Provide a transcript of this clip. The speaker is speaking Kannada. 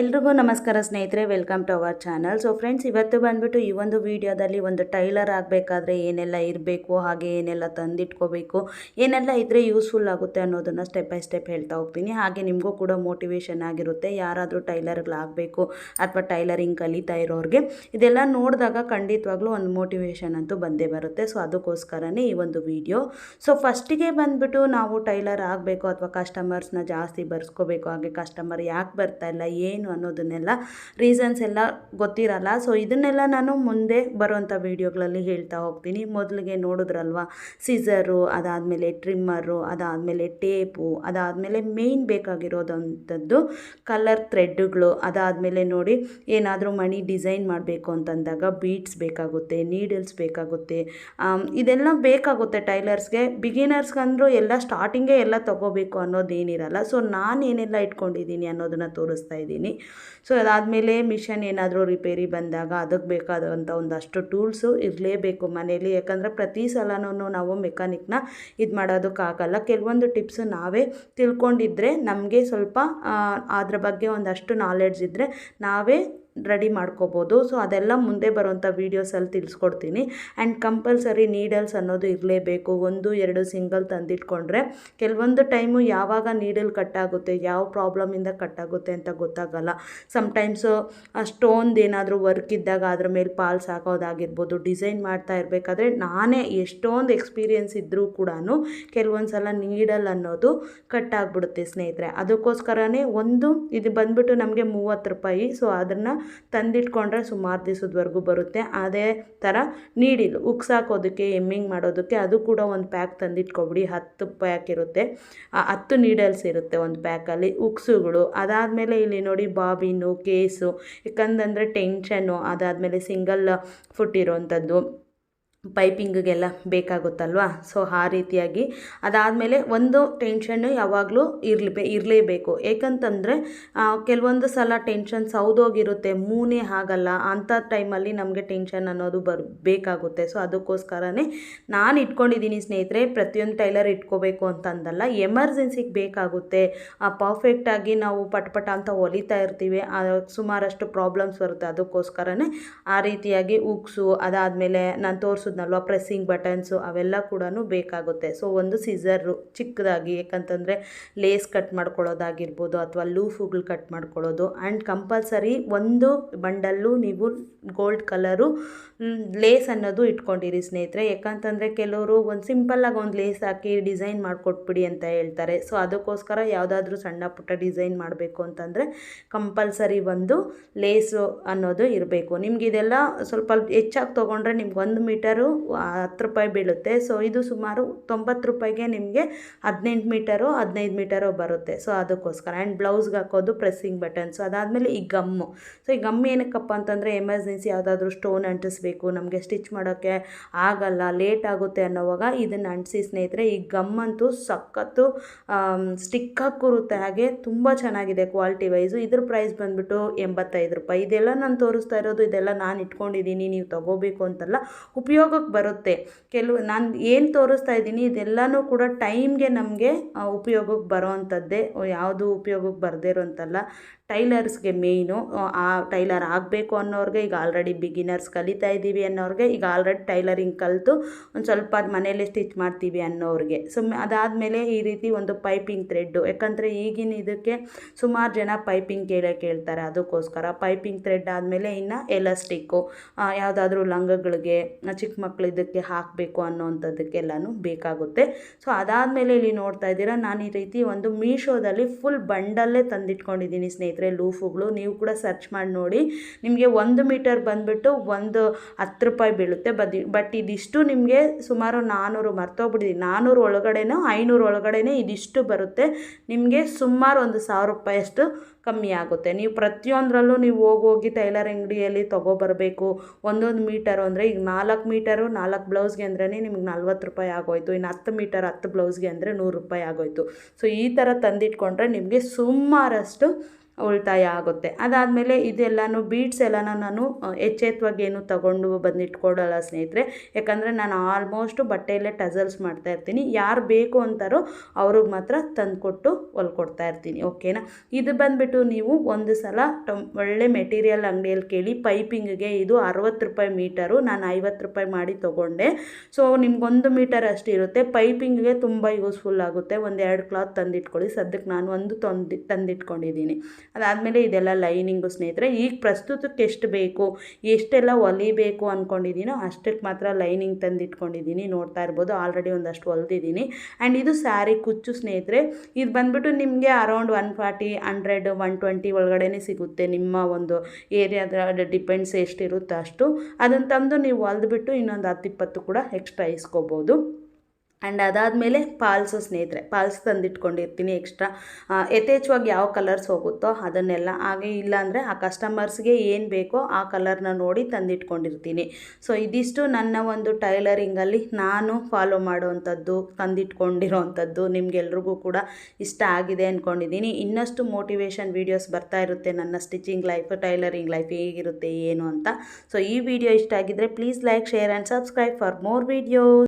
ಎಲ್ರಿಗೂ ನಮಸ್ಕಾರ ಸ್ನೇಹಿತರೆ welcome to our channel so friends ಇವತ್ತು ಬಂದ್ಬಿಟ್ಟು ಈ ಒಂದು ವಿಡಿಯೋದಲ್ಲಿ ಒಂದು ಟೈಲರ್ ಆಗಬೇಕಾದ್ರೆ ಏನೆಲ್ಲ ಇರಬೇಕು, ಹಾಗೆ ಏನೆಲ್ಲ ತಂದಿಟ್ಕೋಬೇಕು, ಏನೆಲ್ಲ ಇದ್ದರೆ ಯೂಸ್ಫುಲ್ ಆಗುತ್ತೆ ಅನ್ನೋದನ್ನು ಸ್ಟೆಪ್ ಬೈ ಸ್ಟೆಪ್ ಹೇಳ್ತಾ ಹೋಗ್ತೀನಿ. ಹಾಗೆ ನಿಮಗೂ ಕೂಡ ಮೋಟಿವೇಶನ್ ಆಗಿರುತ್ತೆ ಯಾರಾದರೂ ಟೈಲರ್ಗಳಾಗಬೇಕು ಅಥವಾ ಟೈಲರಿಂಗ್ ಕಲಿತಾ ಇರೋರಿಗೆ. ಇದೆಲ್ಲ ನೋಡಿದಾಗ ಖಂಡಿತವಾಗ್ಲೂ ಒಂದು ಮೋಟಿವೇಶನ್ ಅಂತೂ ಬಂದೇ ಬರುತ್ತೆ. ಸೊ ಅದಕ್ಕೋಸ್ಕರನೇ ಈ ಒಂದು ವಿಡಿಯೋ ಸೊ ಫಸ್ಟಿಗೆ ಬಂದ್ಬಿಟ್ಟು ನಾವು ಟೈಲರ್ ಆಗಬೇಕು ಅಥವಾ ಕಸ್ಟಮರ್ಸ್ನ ಜಾಸ್ತಿ ಬರ್ಸ್ಕೋಬೇಕು, ಹಾಗೆ ಕಸ್ಟಮರ್ ಯಾಕೆ ಬರ್ತಾ ಇಲ್ಲ ಏನು ಅನ್ನೋದನ್ನೆಲ್ಲ ರೀಸನ್ಸ್ ಎಲ್ಲ ಗೊತ್ತಿರಲ್ಲ. ಸೊ ಇದನ್ನೆಲ್ಲ ನಾನು ಮುಂದೆ ಬರುವಂಥ ವೀಡಿಯೋಗಳಲ್ಲಿ ಹೇಳ್ತಾ ಹೋಗ್ತೀನಿ. ಮೊದಲಿಗೆ ನೋಡಿದ್ರಲ್ವ? ಸಿಸರು ಅದಾದಮೇಲೆ ಟ್ರಿಮ್ಮರು ಅದಾದಮೇಲೆ ಟೇಪು ಅದಾದಮೇಲೆ ಮೇಯ್ನ್ ಬೇಕಾಗಿರೋದಂಥದ್ದು ಕಲರ್ ಥ್ರೆಡ್ಗಳು ಅದಾದಮೇಲೆ ನೋಡಿ ಏನಾದರೂ ಮಣಿ ಡಿಸೈನ್ ಮಾಡಬೇಕು ಅಂತಂದಾಗ ಬೀಟ್ಸ್ ಬೇಕಾಗುತ್ತೆ ನೀಡಲ್ಸ್ ಬೇಕಾಗುತ್ತೆ. ಇದೆಲ್ಲ ಬೇಕಾಗುತ್ತೆ ಟೈಲರ್ಸ್ಗೆ. ಬಿಗಿನರ್ಸ್ಗಂದ್ರೂ ಎಲ್ಲ ಸ್ಟಾರ್ಟಿಂಗೇ ಎಲ್ಲ ತೊಗೋಬೇಕು ಅನ್ನೋದೇನಿರಲ್ಲ. ಸೊ ನಾನು ಏನೆಲ್ಲ ಇಟ್ಕೊಂಡಿದ್ದೀನಿ ಅನ್ನೋದನ್ನು ತೋರಿಸ್ತಾ ಇದ್ದೀನಿ. ಸೊ ಅದಾದಮೇಲೆ ಮಿಷನ್ ಏನಾದರೂ ರಿಪೇರಿ ಬಂದಾಗ ಅದಕ್ಕೆ ಬೇಕಾದಂಥ ಒಂದಷ್ಟು ಟೂಲ್ಸು ಇರಲೇಬೇಕು ಮನೇಲಿ. ಯಾಕಂದರೆ ಪ್ರತಿ ಸಲನೂ ನಾವು ಮೆಕ್ಯಾನಿಕ್ನ ಇದು ಮಾಡೋದಕ್ಕಾಗಲ್ಲ. ಕೆಲವೊಂದು ಟಿಪ್ಸ್ ನಾವೇ ತಿಳ್ಕೊಂಡಿದ್ರೆ ನಮಗೆ ಸ್ವಲ್ಪ ಅದ್ರ ಬಗ್ಗೆ ಒಂದಷ್ಟು ನಾಲೆಡ್ಜ್ ಇದ್ದರೆ ನಾವೇ ರೆಡಿ ಮಾಡ್ಕೋಬೋದು. ಸೊ ಅದೆಲ್ಲ ಮುಂದೆ ಬರುವಂಥ ವೀಡಿಯೋಸಲ್ಲಿ ತಿಳಿಸ್ಕೊಡ್ತೀನಿ. ಆ್ಯಂಡ್ ಕಂಪಲ್ಸರಿ ನೀಡಲ್ಸ್ ಅನ್ನೋದು ಇರಲೇಬೇಕು. ಒಂದು, ಎರಡು ಸಿಂಗಲ್ ತಂದಿಟ್ಕೊಂಡ್ರೆ ಕೆಲವೊಂದು ಟೈಮು ಯಾವಾಗ ನೀಡಲ್ ಕಟ್ಟಾಗುತ್ತೆ ಯಾವ ಪ್ರಾಬ್ಲಮಿಂದ ಕಟ್ಟಾಗುತ್ತೆ ಅಂತ ಗೊತ್ತಾಗಲ್ಲ. ಸಮ್ಟೈಮ್ಸು ಸ್ಟೋನ್ದು ಏನಾದರೂ ವರ್ಕ್ ಇದ್ದಾಗ ಅದ್ರ ಮೇಲೆ ಪಾಲ್ಸ್ ಹಾಕೋದಾಗಿರ್ಬೋದು ಡಿಸೈನ್ ಮಾಡ್ತಾ ಇರಬೇಕಾದ್ರೆ ನಾನೇ ಎಷ್ಟೊಂದು ಎಕ್ಸ್ಪೀರಿಯೆನ್ಸ್ ಇದ್ದರೂ ಕೂಡ ಕೆಲವೊಂದು ಸಲ ನೀಡಲ್ ಅನ್ನೋದು ಕಟ್ಟಾಗ್ಬಿಡುತ್ತೆ ಸ್ನೇಹಿತರೆ. ಅದಕ್ಕೋಸ್ಕರನೇ ಒಂದು, ಇದು ಬಂದ್ಬಿಟ್ಟು ನಮಗೆ ಮೂವತ್ತು ರೂಪಾಯಿ. ಸೊ ಅದನ್ನು ತಂದಿಟ್ಕೊಂಡ್ರೆ ಸುಮಾರು ದಿವಸದವರೆಗೂ ಬರುತ್ತೆ. ಅದೇ ಥರ ನೀಡಿಲ್ ಉಕ್ಸ್ ಹಾಕೋದಕ್ಕೆ ಎಮ್ಮಿಂಗ್ ಮಾಡೋದಕ್ಕೆ ಅದು ಕೂಡ ಒಂದು ಪ್ಯಾಕ್ ತಂದಿಟ್ಕೊಬಿಡಿ. ಹತ್ತು ಪ್ಯಾಕ್ ಇರುತ್ತೆ. ಹತ್ತು ನೀಡಲ್ಸ್ ಇರುತ್ತೆ ಒಂದು ಪ್ಯಾಕಲ್ಲಿ. ಉಕ್ಸುಗಳು, ಅದಾದಮೇಲೆ ಇಲ್ಲಿ ನೋಡಿ ಬಾಬಿನು, ಕೇಸು ಯಾಕಂದಂದರೆ ಟೆನ್ಷನ್ನು, ಅದಾದಮೇಲೆ ಸಿಂಗಲ್ ಫುಟ್ ಇರೋವಂಥದ್ದು ಪೈಪಿಂಗಿಗೆಲ್ಲ ಬೇಕಾಗುತ್ತಲ್ವಾ? ಸೊ ಆ ರೀತಿಯಾಗಿ ಅದಾದಮೇಲೆ ಒಂದು ಟೆನ್ಷನ್ನು ಯಾವಾಗಲೂ ಇರಲಿ ಇರಲೇಬೇಕು. ಏಕಂತಂದರೆ ಕೆಲವೊಂದು ಸಲ ಟೆನ್ಷನ್ ಸೌದೋಗಿರುತ್ತೆ, ಮೂನೇ ಆಗಲ್ಲ ಅಂಥ ಟೈಮಲ್ಲಿ ನಮಗೆ ಟೆನ್ಷನ್ ಅನ್ನೋದು ಬರ್, ಬೇಕಾಗುತ್ತೆ. ಸೊ ಅದಕ್ಕೋಸ್ಕರನೇ ನಾನು ಇಟ್ಕೊಂಡಿದ್ದೀನಿ ಸ್ನೇಹಿತರೆ, ಪ್ರತಿಯೊಂದು ಟೈಲರ್ ಇಟ್ಕೋಬೇಕು ಅಂತಂದಲ್ಲ, ಎಮರ್ಜೆನ್ಸಿಗೆ ಬೇಕಾಗುತ್ತೆ. ಪರ್ಫೆಕ್ಟಾಗಿ ನಾವು ಪಟಪಟ ಅಂತ ಹೊಲಿತಾ ಇರ್ತೀವಿ ಸುಮಾರಷ್ಟು ಪ್ರಾಬ್ಲಮ್ಸ್ ಬರುತ್ತೆ. ಅದಕ್ಕೋಸ್ಕರನೇ ಆ ರೀತಿಯಾಗಿ ಉಕ್ಸು ಅದಾದಮೇಲೆ ನಾನು ತೋರಿಸಿದ್ನಲ್ವ ಪ್ರೆಸ್ಸಿಂಗ್ ಬಟನ್ಸು ಅವೆಲ್ಲ ಕೂಡ ಬೇಕಾಗುತ್ತೆ. ಸೊ ಒಂದು ಸೀಸರು ಚಿಕ್ಕದಾಗಿ, ಯಾಕಂತಂದರೆ ಲೇಸ್ ಕಟ್ ಮಾಡ್ಕೊಳ್ಳೋದಾಗಿರ್ಬೋದು ಅಥವಾ ಲೂಫುಗಳು ಕಟ್ ಮಾಡ್ಕೊಳ್ಳೋದು. ಆ್ಯಂಡ್ ಕಂಪಲ್ಸರಿ ಒಂದು ಬಂಡಲ್ಲು ನೀವು ಗೋಲ್ಡ್ ಕಲರು ಲೇಸ್ ಅನ್ನೋದು ಇಟ್ಕೊಂಡಿರಿ ಸ್ನೇಹಿತರೆ. ಯಾಕಂತಂದರೆ ಕೆಲವರು ಒಂದು ಸಿಂಪಲ್ಲಾಗಿ ಒಂದು ಲೇಸ್ ಹಾಕಿ ಡಿಸೈನ್ ಮಾಡಿಕೊಟ್ಬಿಡಿ ಅಂತ ಹೇಳ್ತಾರೆ. ಸೊ ಅದಕ್ಕೋಸ್ಕರ ಯಾವುದಾದ್ರೂ ಸಣ್ಣ ಪುಟ್ಟ ಡಿಸೈನ್ ಮಾಡಬೇಕು ಅಂತಂದರೆ ಕಂಪಲ್ಸರಿ ಒಂದು ಲೇಸು ಅನ್ನೋದು ಇರಬೇಕು. ನಿಮಗಿದೆಲ್ಲ ಸ್ವಲ್ಪ ಹೆಚ್ಚಾಗಿ ತೊಗೊಂಡ್ರೆ ನಿಮ್ಗೆ ಒಂದು ಮೀಟರು ಹತ್ತು ರೂಪಾಯಿ ಬೀಳುತ್ತೆ. ಸೊ ಇದು ಸುಮಾರು ತೊಂಬತ್ತು ರೂಪಾಯಿಗೆ ನಿಮಗೆ ಹದಿನೆಂಟು ಮೀಟರು, ಹದಿನೈದು ಮೀಟರು ಬರುತ್ತೆ. ಸೊ ಅದಕ್ಕೋಸ್ಕರ. ಆ್ಯಂಡ್ ಬ್ಲೌಸ್ಗೆ ಹಾಕೋದು ಪ್ರೆಸ್ಸಿಂಗ್ ಬಟನ್ಸ್ ಅದಾದಮೇಲೆ ಈ ಗಮ್ಮು. ಸೊ ಈ ಗಮ್ ಏನಕ್ಕಪ್ಪ ಅಂತಂದರೆ ಎಮರ್ಜೆನ್ಸಿ ಯಾವುದಾದ್ರೂ ಸ್ಟೋನ್ ಅಂಟಿಸ್ಬೇಕು, ನಮಗೆ ಸ್ಟಿಚ್ ಮಾಡೋಕ್ಕೆ ಆಗಲ್ಲ ಲೇಟ್ ಆಗುತ್ತೆ ಅನ್ನೋವಾಗ ಇದನ್ನು ಅಂಟಿಸಿ ಸ್ನೇಹಿತರೆ, ಈ ಗಮ್ ಅಂತೂ ಸಖತ್ತು ಸ್ಟಿಕ್ಕಾಗಿ ಕೂರುತ್ತೆ. ಹಾಗೆ ತುಂಬ ಚೆನ್ನಾಗಿದೆ ಕ್ವಾಲಿಟಿ ವೈಸು ಇದ್ರ ಪ್ರೈಸ್ ಬಂದುಬಿಟ್ಟು ಎಂಬತ್ತೈದು ರೂಪಾಯಿ. ಇದೆಲ್ಲ ನಾನು ತೋರಿಸ್ತಾ ಇರೋದು, ಇದೆಲ್ಲ ನಾನು ಇಟ್ಕೊಂಡಿದ್ದೀನಿ, ನೀವು ತಗೋಬೇಕು ಅಂತಲ್ಲ. ಉಪಯೋಗಕ್ಕೆ ಬರುತ್ತೆ. ಕೆಲವು ನಾನು ಏನು ತೋರಿಸ್ತಾ ಇದ್ದೀನಿ, ಇದೆಲ್ಲನೂ ಕೂಡ ಟೈಮ್ಗೆ ನಮಗೆ ಉಪಯೋಗಕ್ಕೆ ಬರೋ ಅಂಥದ್ದೇ ಯಾವುದು ಉಪಯೋಗಕ್ಕೆ ಬರದೇ ಇರೋಂಥಲ್ಲ ಟೈಲರ್ಸ್ಗೆ ಮೇಯ್ನು, ಆ ಟೈಲರ್ ಆಗಬೇಕು ಅನ್ನೋರಿಗೆ, ಈಗ ಆಲ್ರೆಡಿ ಬಿಗಿನರ್ಸ್ ಕಲಿತಾ ಇದ್ದೀವಿ ಅನ್ನೋರಿಗೆ, ಈಗ ಆಲ್ರೆಡಿ ಟೈಲರಿಂಗ್ ಕಲಿತು ಒಂದು ಸ್ವಲ್ಪ ಅದು ಮನೆಯಲ್ಲೇ ಸ್ಟಿಚ್ ಮಾಡ್ತೀವಿ ಅನ್ನೋರಿಗೆ. ಸೊ ಅದಾದಮೇಲೆ ಈ ರೀತಿ ಒಂದು ಪೈಪಿಂಗ್ ಥ್ರೆಡ್ಡು ಯಾಕಂದರೆ ಈಗಿನ ಇದಕ್ಕೆ ಸುಮಾರು ಜನ ಪೈಪಿಂಗ್ ಕೇಳೇ ಕೇಳ್ತಾರೆ ಅದಕ್ಕೋಸ್ಕರ. ಪೈಪಿಂಗ್ ಥ್ರೆಡ್ ಆದಮೇಲೆ ಇನ್ನು ಎಲಾಸ್ಟಿಕ್ಕು ಯಾವುದಾದ್ರೂ ಲಂಗಗಳಿಗೆ ಚಿಕ್ಕ ಮಕ್ಕಳು ಇದಕ್ಕೆ ಹಾಕಬೇಕು ಅನ್ನೋವಂಥದ್ದಕ್ಕೆಲ್ಲನೂ ಬೇಕಾಗುತ್ತೆ. ಸೊ ಅದಾದಮೇಲೆ ಇಲ್ಲಿ ನೋಡ್ತಾ ಇದ್ದೀರಾ, ನಾನು ಈ ರೀತಿ ಒಂದು ಮೀಶೋದಲ್ಲಿ ಫುಲ್ ಬಂಡಲ್ಲೇ ತಂದಿಟ್ಕೊಂಡಿದ್ದೀನಿ ಸ್ನೇಹಿತರೆ. ಲೂಫುಗಳು, ನೀವು ಕೂಡ ಸರ್ಚ್ ಮಾಡಿ ನೋಡಿ. ನಿಮಗೆ ಒಂದು ಮೀಟರ್ ಬಂದುಬಿಟ್ಟು ಒಂದು ಹತ್ತು ರೂಪಾಯಿ ಬೀಳುತ್ತೆ. ಬಟ್ ಇದಿಷ್ಟು ನಿಮಗೆ ಸುಮಾರು ನಾನ್ನೂರು ಮರ್ತೋಗ್ಬಿಟ್ಟಿದ್ದೀನಿ ನಾನ್ನೂರು ಒಳಗಡೆನೂ ಐನೂರು ಒಳಗಡೆನೇ ಇದಿಷ್ಟು ಬರುತ್ತೆ. ನಿಮಗೆ ಸುಮಾರು ಒಂದು ಸಾವಿರ ರೂಪಾಯಿಯಷ್ಟು ಕಮ್ಮಿ ಆಗುತ್ತೆ. ನೀವು ಪ್ರತಿಯೊಂದರಲ್ಲೂ ನೀವು ಹೋಗಿ ಹೋಗಿ ಟೈಲರ್ ಅಂಗಡಿಯಲ್ಲಿ ತೊಗೊಬರಬೇಕು. ಒಂದೊಂದು ಮೀಟರು ಅಂದರೆ ಈಗ ನಾಲ್ಕು ಮೀಟರು ನಾಲ್ಕು ಬ್ಲೌಸ್ಗೆ ಅಂದ್ರೆ ನಿಮ್ಗೆ ನಲ್ವತ್ತು ರೂಪಾಯಿ ಆಗೋಯ್ತು. ಇನ್ನು ಹತ್ತು ಮೀಟರ್ ಹತ್ತು ಬ್ಲೌಸ್ಗೆ ಅಂದರೆ ನೂರು ರೂಪಾಯಿ ಆಗೋಯ್ತು. ಸೊ ಈ ಥರ ತಂದಿಟ್ಕೊಂಡ್ರೆ ನಿಮಗೆ ಸುಮಾರಷ್ಟು ಉಳಿತಾಯ ಆಗುತ್ತೆ. ಅದಾದಮೇಲೆ ಇದೆಲ್ಲಾನು ಬೀಡ್ಸ್ ಎಲ್ಲನೂ ನಾನು ಎಚ್ಚೆತ್ವಾಗೇನು ತಗೊಂಡು ಬಂದಿಟ್ಕೊಡೋಲ್ಲ ಸ್ನೇಹಿತರೆ. ಯಾಕಂದರೆ ನಾನು ಆಲ್ಮೋಸ್ಟು ಬಟ್ಟೆಯಲ್ಲೇ ಟಸಲ್ಸ್ ಮಾಡ್ತಾ ಇರ್ತೀನಿ. ಯಾರು ಬೇಕು ಅಂತಾರೋ ಅವ್ರಿಗೆ ಮಾತ್ರ ತಂದುಕೊಟ್ಟು ಹೊಲ್ಕೊಡ್ತಾ ಇರ್ತೀನಿ ಓಕೆನಾ ಇದು ಬಂದುಬಿಟ್ಟು ನೀವು ಒಂದು ಸಲ ಒಳ್ಳೆ ಮೆಟೀರಿಯಲ್ ಅಂಗಡಿಯಲ್ಲಿ ಕೇಳಿ, ಪೈಪಿಂಗಿಗೆ ಇದು ಅರವತ್ತು ರೂಪಾಯಿ ಮೀಟರು, ನಾನು ಐವತ್ತು ರೂಪಾಯಿ ಮಾಡಿ ತೊಗೊಂಡೆ. ಸೊ ನಿಮ್ಗೊಂದು ಮೀಟರ್ ಅಷ್ಟು ಇರುತ್ತೆ. ಪೈಪಿಂಗ್ಗೆ ತುಂಬ ಯೂಸ್ಫುಲ್ ಆಗುತ್ತೆ. ಒಂದು ಎರಡು ಕ್ಲಾತ್ ತಂದಿಟ್ಕೊಳ್ಳಿ. ಸದ್ಯಕ್ಕೆ ನಾನು ಒಂದು ತಂದು, ತಂದಿಟ್ಕೊಂಡಿದ್ದೀನಿ. ಅದಾದಮೇಲೆ ಇದೆಲ್ಲ ಲೈನಿಂಗು ಸ್ನೇಹಿತರೆ, ಈಗ ಪ್ರಸ್ತುತಕ್ಕೆ ಎಷ್ಟು ಬೇಕು, ಎಷ್ಟೆಲ್ಲ ಹೊಲಿಬೇಕು ಅಂದ್ಕೊಂಡಿದ್ದೀನೋ ಅಷ್ಟಕ್ಕೆ ಮಾತ್ರ ಲೈನಿಂಗ್ ತಂದಿಟ್ಕೊಂಡಿದ್ದೀನಿ ನೋಡ್ತಾ ಇರ್ಬೋದು, ಆಲ್ರೆಡಿ ಒಂದಷ್ಟು ಹೊಲ್ದಿದ್ದೀನಿ ಆ್ಯಂಡ್ ಇದು ಸ್ಯಾರಿ ಕುಚ್ಚು ಸ್ನೇಹಿತರೆ, ಇದು ಬಂದ್ಬಿಟ್ಟು ನಿಮಗೆ around one forty hundred one twenty ಒಳಗಡೆನೇ ಸಿಗುತ್ತೆ ನಿಮ್ಮ ಒಂದು ಏರಿಯಾದ ಡಿಪೆಂಡ್ಸ್ ಎಷ್ಟಿರುತ್ತೋ ಅಷ್ಟು. ಅದನ್ನು ತಂದು ನೀವು ಹೊಲ್ದ್ಬಿಟ್ಟು ಇನ್ನೊಂದು ಹತ್ತು, ಇಪ್ಪತ್ತು ಕೂಡ ಎಕ್ಸ್ಟ್ರಾ ಇಸ್ಕೋಬೋದು. ಆ್ಯಂಡ್ ಅದಾದಮೇಲೆ ಪಾಲ್ಸು ಸ್ನೇಹಿತರೆ, ಪಾಲ್ಸ್ ತಂದಿಟ್ಕೊಂಡಿರ್ತೀನಿ ಎಕ್ಸ್ಟ್ರಾ ಯಥೇಚ್ಛವಾಗಿ ಯಾವ ಕಲರ್ಸ್ ಹೋಗುತ್ತೋ ಅದನ್ನೆಲ್ಲ. ಹಾಗೆ ಇಲ್ಲಾಂದರೆ ಆ ಕಸ್ಟಮರ್ಸ್ಗೆ ಏನು ಬೇಕೋ ಆ ಕಲರ್ನ ನೋಡಿ ತಂದಿಟ್ಕೊಂಡಿರ್ತೀನಿ. ಸೊ ಇದಿಷ್ಟು ನನ್ನ ಒಂದು ಟೈಲರಿಂಗಲ್ಲಿ ನಾನು ಫಾಲೋ ಮಾಡುವಂಥದ್ದು, ತಂದಿಟ್ಕೊಂಡಿರೋವಂಥದ್ದು ನಿಮಗೆಲ್ರಿಗೂ ಕೂಡ ಇಷ್ಟ ಆಗಿದೆ ಅಂದ್ಕೊಂಡಿದ್ದೀನಿ ಇನ್ನಷ್ಟು ಮೋಟಿವೇಶನ್ ವೀಡಿಯೋಸ್ ಬರ್ತಾ ಇರುತ್ತೆ ನನ್ನ ಸ್ಟಿಚಿಂಗ್ ಲೈಫ್ ಟೈಲರಿಂಗ್ ಲೈಫ್ ಹೇಗಿರುತ್ತೆ, ಏನು ಅಂತ. ಸೊ ಈ ವಿಡಿಯೋ ಇಷ್ಟ ಆಗಿದ್ದರೆ please like share and subscribe for more videos